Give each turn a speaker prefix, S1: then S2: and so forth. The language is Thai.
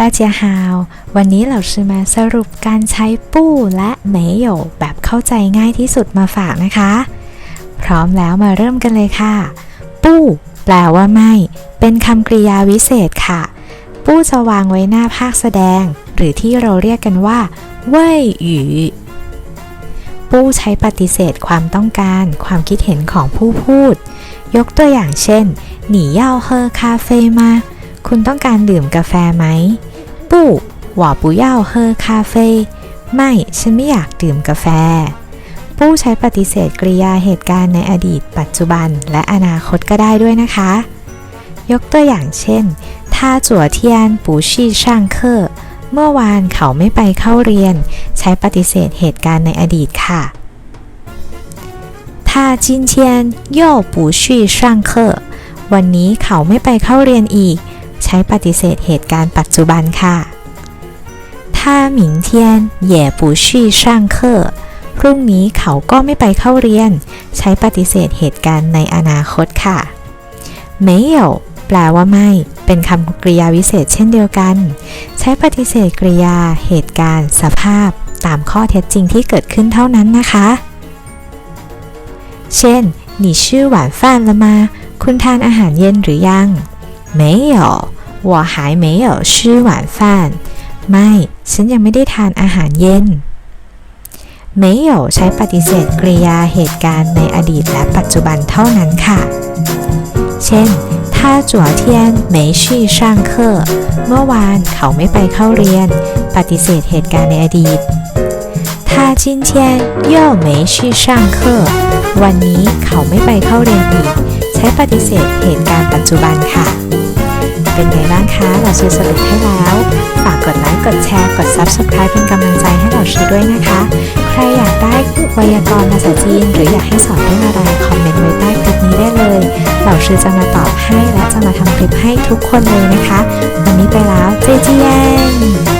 S1: 大家好วันนี้เราชื่อมาสรุปการใช้ปู้และเหมยโยแบบเข้าใจง่ายที่สุดมาฝากนะคะ พร้อมแล้วมาเริ่มกันเลยค่ะ ปู้แปลว่าไม่ เป็นคำกริยาวิเศษค่ะ ปู้จะวางไว้หน้าภาคแสดง หรือที่เราเรียกกันว่าเว่ยหยูปู้ใช้ปฏิเสธความต้องการ ความคิดเห็นของผู้พูด ยกตัวอย่างเช่นหนีเย่าเฮอคาเฟ่มา คุณต้องการดื่มกาแฟไหมปู่ว่าปูเย่าเฮอคาเฟ่ไม่ ฉันไม่อยากดื่มกาแฟ ผู้ใช้ปฏิเสธกริยาเหตุการณ์ในอดีต ปัจจุบัน และอนาคตก็ได้ด้วยนะคะ ยกตัวอย่างเช่น ถ้าจัวเทียนปูชี่ช่างเคอร์เมื่อวานเขาไม่ไปเข้าเรียน ใช้ปฏิเสธเหตุการณ์ในอดีตค่ะถ้าจินเทียนโย่ปูชี่ช่างเคอร์วันนี้เขาไม่ไปเข้าเรียนอีก ใช้ปฏิเสธเหตุการณ์ปัจจุบันค่ะ他明天也不去上课พรุ่งนี้เขาก็ไม่ไปเข้าเรียน ใช้ปฏิเสธเหตุการณ์ในอนาคตค่ะ没有แปลว่าไม่ เป็นคำกริยาวิเศษเช่นเดียวกัน ใช้ปฏิเสธกริยา เหตุการณ์ สภาพ ตามข้อเท็จจริงที่เกิดขึ้นเท่านั้นนะคะ เช่น你吃晚饭了吗คุณทานอาหารเย็นหรือยัง 没有我还没有吃晚饭ไม่ ฉันยังไม่ได้ทานอาหารเย็น没有ใช้ปฏิเสธกริยาเหตุการณ์ในอดีตและปัจจุบันเท่านั้นค่ะ เช่น他昨天没去上课เมื่อวานเขาไม่ไปเข้าเรียน ปฏิเสธเหตุการณ์ในอดีต他今天又没去上课วันนี้เขาไม่ไปเข้าเรียนอีก ใ ช้ปฏิเสธเหตุการณ์ปัจจุบันค่ะ เป็นไงบ้างคะ เราชื่อสรุปให้แล้ว ฝากกดไลค์ กดแชร์ กด Subscribe เป็นกำลังใจให้เราชื่อด้วยนะคะ ใครอยากได้ไวยากรณ์ภาษาจีน หรืออยากให้สอนเรื่องอะไร คอมเมนต์ไว้ใต้คลิปนี้ได้เลย เราชื่อจะมาตอบให้และจะมาทำคลิปให้ทุกคนเลยนะคะ วันนี้ไปแล้ว เจเจียน